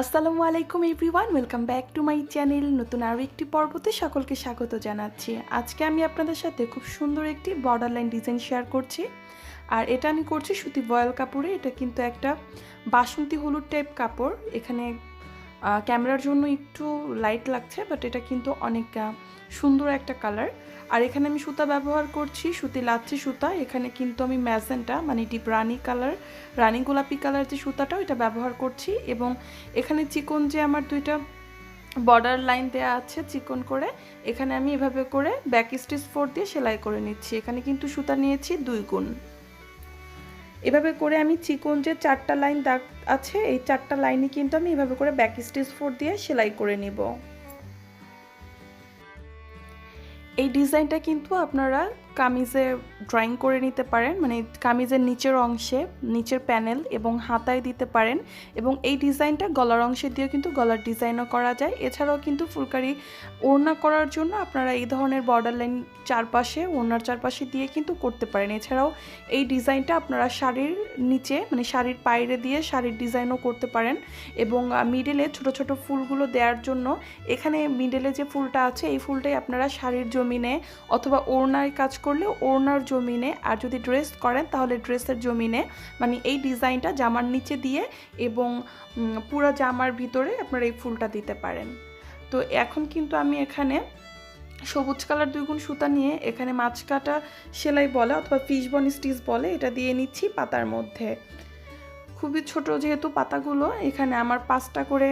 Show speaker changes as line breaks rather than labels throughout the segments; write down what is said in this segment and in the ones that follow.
আসসালামু আলাইকুম everyone, welcome back to my channel. নতুন আরও একটি পর্বতে সকলকে স্বাগত জানাচ্ছি। আজকে আমি আপনাদের সাথে খুব সুন্দর একটি বর্ডার লাইন ডিজাইন শেয়ার করছি। আর এটা আমি করছি সুতি বয়াল কাপড়ে। এটা কিন্তু একটা বাসন্তী হলুদ টাইপ কাপড়। এখানে ক্যামেরার জন্য একটু লাইট লাগছে বাট এটা কিন্তু অনেক সুন্দর একটা কালার আর এখানে আমি সুতা ব্যবহার করছি, সুতি লাচ্ছি সুতা। এখানে কিন্তু আমি ম্যাজেন্টা মানে ডিপ রানি কালার রানি গোলাপি কালার যে সুতাটা, ওইটা ব্যবহার করছি। এবং এখানে চিকন যে আমার দুইটা বর্ডার লাইন দেওয়া আছে চিকন করে, এখানে আমি এভাবে করে ব্যাক স্টিচ ফোর দিয়ে সেলাই করে নিচ্ছি। এখানে কিন্তু সুতা নিয়েছি দুই গুণ। এভাবে করে আমি চিকন যে চারটা লাইন দাগ আছে, এই চারটা লাইনে কিন্তু আমি এভাবে করে ব্যাক স্টিচ ফোর দিয়ে সেলাই করে নিব। এই ডিজাইনটা কিন্তু আপনারা কামিজে ড্রয়িং করে নিতে পারেন মানে কামিজের নিচের অংশে, নিচের প্যানেল এবং হাতায় দিতে পারেন এবং এই ডিজাইনটা গলার অংশে দিয়ে কিন্তু গলার ডিজাইনও করা যায়। এছাড়াও কিন্তু ফুলকারি ওড়না করার জন্য আপনারা এই ধরনের বর্ডার লাইন চারপাশে, ওড়নার চারপাশে দিয়ে কিন্তু করতে পারেন। এছাড়াও এই ডিজাইনটা আপনারা শাড়ির নিচে মানে শাড়ির পায়রে দিয়ে শাড়ির ডিজাইনও করতে পারেন এবং মিডলে ছোট ছোট ফুলগুলো দেওয়ার জন্য এখানে মিডলে যে ফুলটা আছে, এই ফুলটাই আপনারা শাড়ির জমিনে অথবা ওড়নায় কাজ করলে ওড়নার জমিনে আর যদি ড্রেস করেন তাহলে ড্রেসের জমিনে মানে এই ডিজাইনটা জামার নিচে দিয়ে এবং পুরো জামার ভিতরে আপনারা এই ফুলটা দিতে পারেন। তো এখন কিন্তু আমি এখানে সবুজ কালার দুই গুণ সুতা নিয়ে এখানে মাছ কাটা সেলাই বলে অথবা ফিশ বন স্টিচ বলে এটা দিয়ে নিচ্ছি পাতার মধ্যে। খুবই ছোট যেহেতু পাতাগুলো, এখানে আমার পাঁচটা করে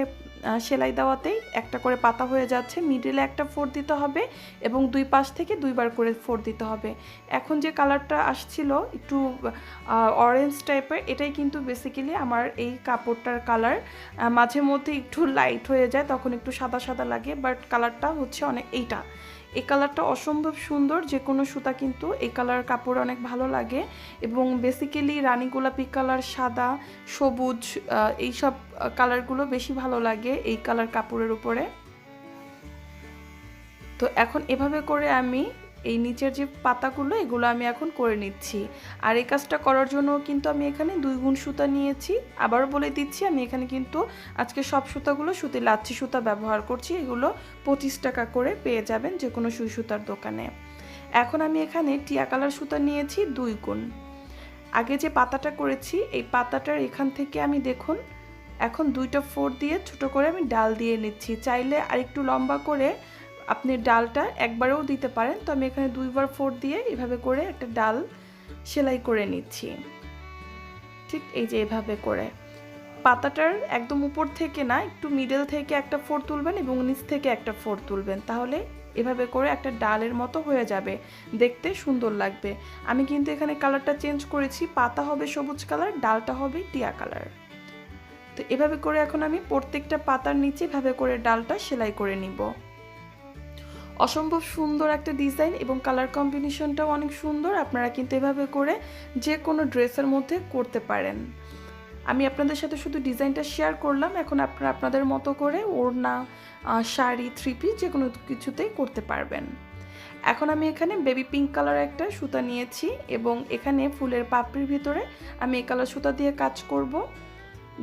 সেলাই দেওয়াতেই একটা করে পাতা হয়ে যাচ্ছে। মিডিলে একটা ফোর দিতে হবে এবং দুই পাশ থেকে দুইবার করে ফোর দিতে হবে। এখন যে কালারটা আসছিল একটু অরেঞ্জ টাইপের এটাই কিন্তু বেসিক্যালি আমার এই কাপড়টার কালার। মাঝে মধ্যে একটু লাইট হয়ে যায়, তখন একটু সাদা সাদা লাগে বাট কালারটা হচ্ছে অনেক, এইটা। এই কালারটা অসম্ভব সুন্দর যে কোনো সুতা কিন্তু এই কালার কাপড় অনেক ভালো লাগে এবং বেসিক্যালি রানী গোলাপি কালার, সাদা, সবুজ এইসব কালারগুলো বেশি ভালো লাগে এই কালার কাপড়ের উপরে। তো এখন এভাবে করে আমি এই নিচের যে পাতাগুলো, এগুলো আমি এখন করে নিচ্ছি। আর এই কাজটা করার জন্য কিন্তু আমি এখানে দুই গুণ সুতা নিয়েছি। আবারও বলে দিচ্ছি, আমি এখানে কিন্তু আজকে সব সুতাগুলো সুতি লাচ্ছি সুতা ব্যবহার করছি। এগুলো পঁচিশ টাকা করে পেয়ে যাবেন যে কোনো সুই সুতার দোকানে। এখন আমি এখানে টিয়া কালার সুতা নিয়েছি দুই গুণ। আগে যে পাতাটা করেছি, এই পাতাটার এখান থেকে আমি দেখুন, এখন দুইটা ফোর দিয়ে ছোট করে আমি ডাল দিয়ে নিচ্ছি। চাইলে আরেকটু লম্বা করে আপনি ডালটা একবারেও দিতে পারেন। তো আমি এখানে দুইবার ফোর দিয়ে এভাবে করে একটা ডাল সেলাই করে নিচ্ছি। ঠিক এই যে এভাবে করে। পাতাটার একদম উপর থেকে না, একটু মিডল থেকে একটা ফোর তুলবেন এবং নিচ থেকে একটা ফোর তুলবেন। তাহলে এভাবে করে একটা ডালের মতো হয়ে যাবে। দেখতে সুন্দর লাগবে। আমি কিন্তু এখানে কালারটা চেঞ্জ করেছি। পাতা হবে সবুজ কালার, ডালটা হবে টিয়া কালার। তো এভাবে করে এখন আমি প্রত্যেকটা পাতার নিচে এভাবে করে ডালটা সেলাই করে নিব। অসম্ভব সুন্দর একটা ডিজাইন এবং কালার কম্বিনেশনটাও অনেক সুন্দর। আপনারা কিন্তু এভাবে করে যে কোনো ড্রেসের মধ্যে করতে পারেন। আমি আপনাদের সাথে শুধু ডিজাইনটা শেয়ার করলাম। এখন আপনারা আপনাদের মতো করে ওড়না শাড়ি থ্রি পিস যে কোনো কিছুতেই করতে পারবেন। এখন আমি এখানে বেবি পিঙ্ক কালার একটা সুতা নিয়েছি এবং এখানে ফুলের পাপড়ির ভিতরে আমি এই কালার সুতা দিয়ে কাজ করব।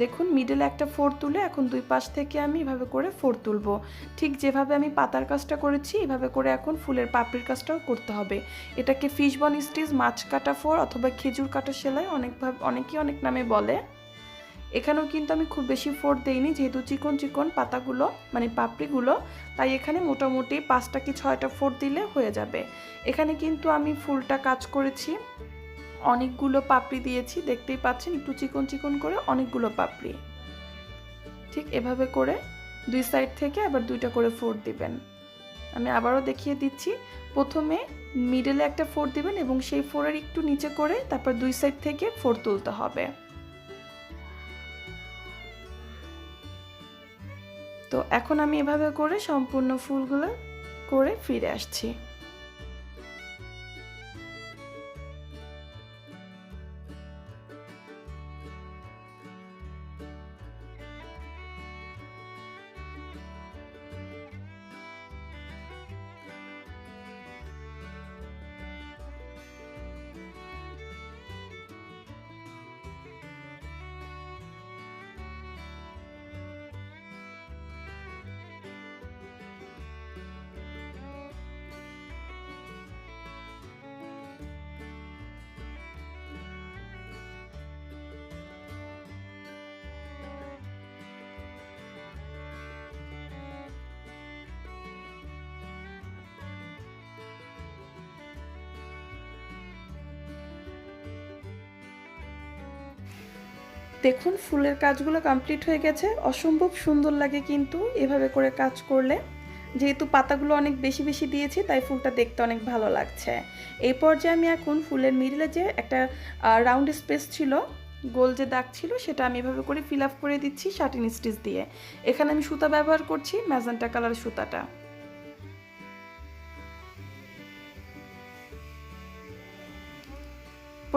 দেখুন মিডলে একটা ফোর তুলে এখন দুই পাশ থেকে আমি এভাবে করে ফোর তুলবো। ঠিক যেভাবে আমি পাতার কাজটা করেছি, এভাবে করে এখন ফুলের পাপড়ির কাজটাও করতে হবে। এটাকে ফিশ বন স্টিচ মাছ কাটা ফোর অথবা খেজুর কাটা সেলাই অনেকভাবে অনেকেই অনেক নামে বলে। এখানেও কিন্তু আমি খুব বেশি ফোর দেইনি, যেহেতু চিকন চিকন পাতাগুলো মানে পাপড়িগুলো, তাই এখানে মোটামুটি পাঁচটা কি ছয়টা ফোর দিলে হয়ে যাবে। এখানে কিন্তু আমি ফুলটা কাজ করেছি। অনেকগুলো পাপড়ি দিয়েছি, দেখতেই পাচ্ছেন, একটু চিকন চিকন করে অনেকগুলো পাপড়ি। ঠিক এভাবে করে দুই সাইড থেকে আবার দুইটা করে ফোর দিবেন। আমি আবারও দেখিয়ে দিচ্ছি, প্রথমে মিডলে একটা ফোর দিবেন এবং সেই ফোরের একটু নিচে করে তারপর দুই সাইড থেকে ফোর তুলতে হবে। তো এখন আমি এভাবে করে সম্পূর্ণ ফুলগুলো করে ফিরে আসছি। দেখুন, ফুলের কাজগুলো কমপ্লিট হয়ে গেছে। অসম্ভব সুন্দর লাগে কিন্তু এভাবে করে কাজ করলে। যেহেতু পাতাগুলো অনেক বেশি বেশি দিয়েছি, তাই ফুলটা দেখতে অনেক ভালো লাগছে। এই পর্যায়ে আমি এখন ফুলের মিডলে যে একটা রাউন্ড স্পেস ছিল, গোল যে দাগ ছিল, সেটা আমি এভাবে করে ফিল আপ করে দিচ্ছি শার্টিন স্টিচ দিয়ে। এখানে আমি সুতা ব্যবহার করছি ম্যাজেন্টা কালার সুতাটা।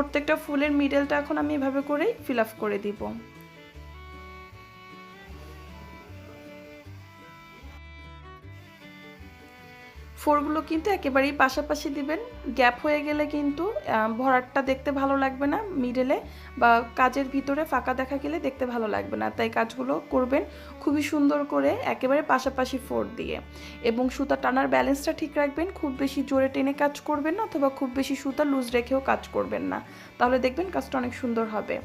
প্রত্যেকটা ফুলের মিডেলটা এখন আমি এভাবে করেই ফিল আপ করে দিব। ফোরগুলো কিন্তু একেবারেই পাশাপাশি দিবেন। গ্যাপ হয়ে গেলে কিন্তু ভরাটটা দেখতে ভালো লাগবে না মিডলে বা কাজের ভিতরে ফাঁকা দেখা গেলে দেখতে ভালো লাগবে না। তাই কাজগুলো করবেন খুবই সুন্দর করে একেবারে পাশাপাশি ফোর দিয়ে। এবং সুতা টানার ব্যালেন্সটা ঠিক রাখবেন, খুব বেশি জোরে টেনে কাজ করবেন না অথবা খুব বেশি সুতা লুজ রেখেও কাজ করবেন না। তাহলে দেখবেন কাজটা অনেক সুন্দর হবে।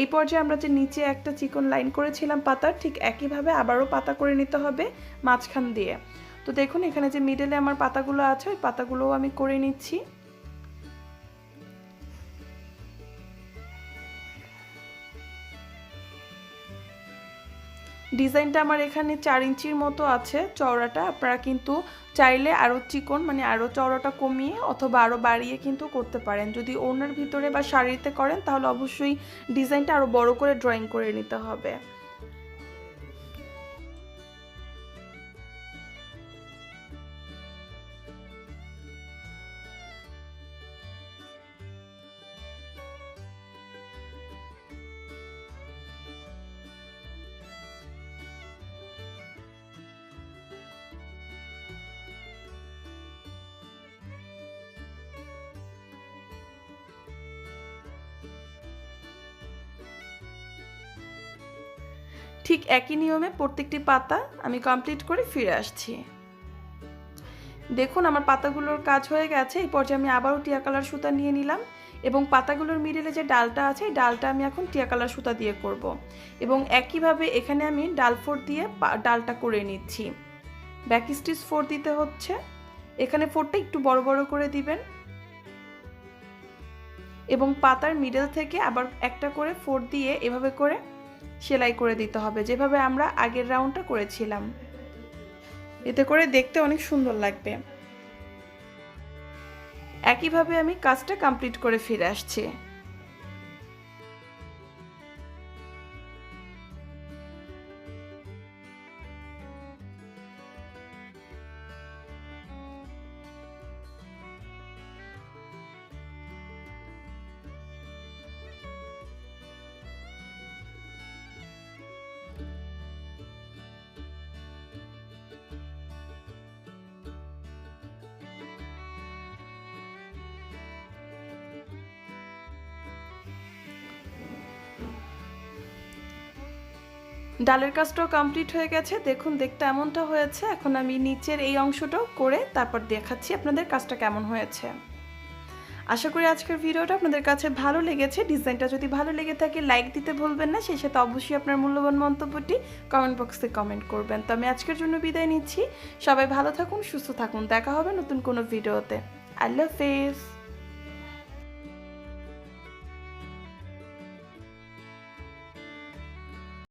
এই পর্যায়ে আমরা যে নিচে একটা চিকন লাইন করেছিলাম পাতার, ঠিক একইভাবে আবারও পাতা করে নিতে হবে মাঝখান দিয়ে। তো দেখুন, এখানে যে মিডলে আমার পাতাগুলো আছে, ওই পাতাগুলোও আমি করে নিচ্ছি। ডিজাইনটা আমার এখানে চার ইঞ্চির মতো আছে চওড়াটা। আপনারা কিন্তু চাইলে আরও চিকন মানে আরও চওড়াটা কমিয়ে অথবা আরও বাড়িয়ে কিন্তু করতে পারেন। যদি ওনার ভিতরে বা শাড়িতে করেন, তাহলে অবশ্যই ডিজাইনটা আরও বড় করে ড্রয়িং করে নিতে হবে। ঠিক একই নিয়মে প্রত্যেকটি পাতা আমি কমপ্লিট করে ফিরে আসছি। দেখুন আমার পাতাগুলোর কাজ হয়ে গেছে, এই পর্যায়ে আমি আবারও টিয়া কালার সুতা নিয়ে নিলাম এবং পাতাগুলোর মিডিলে যে ডালটা আছে, এই ডালটা আমি এখন টিয়া কালার সুতা দিয়ে করব। এবং একইভাবে এখানে আমি ডাল ফোর দিয়ে ডালটা করে নিচ্ছি। ব্যাক স্টিচ ফোর দিতে হচ্ছে। এখানে ফোরটা একটু বড় বড় করে দিবেন। এবং পাতার মিডল থেকে আবার একটা করে ফোর দিয়ে এভাবে করে সেলাই করে দিতে হবে, যেভাবে আমরা আগের রাউন্ডটা করেছিলাম। এতে করে দেখতে অনেক সুন্দর লাগবে। একইভাবে আমি কাজটা কমপ্লিট করে ফিরে আসছি। ডালের কাজটাও কমপ্লিট হয়ে গেছে। দেখুন, দেখতে এমনটা হয়েছে। এখন আমি নিচের এই অংশটাও করে তারপর দেখাচ্ছি আপনাদের কাজটা কেমন হয়েছে। আশা করি আজকের ভিডিওটা আপনাদের কাছে ভালো লেগেছে। ডিজাইনটা যদি ভালো লেগে থাকে লাইক দিতে ভুলবেন না। সেই সাথে অবশ্যই আপনার মূল্যবান মন্তব্যটি কমেন্ট বক্সে কমেন্ট করবেন। তো আমি আজকের জন্য বিদায় নিচ্ছি। সবাই ভালো থাকুন, সুস্থ থাকুন। দেখা হবে নতুন কোনো ভিডিওতে। আল্লাহ হাফেজ।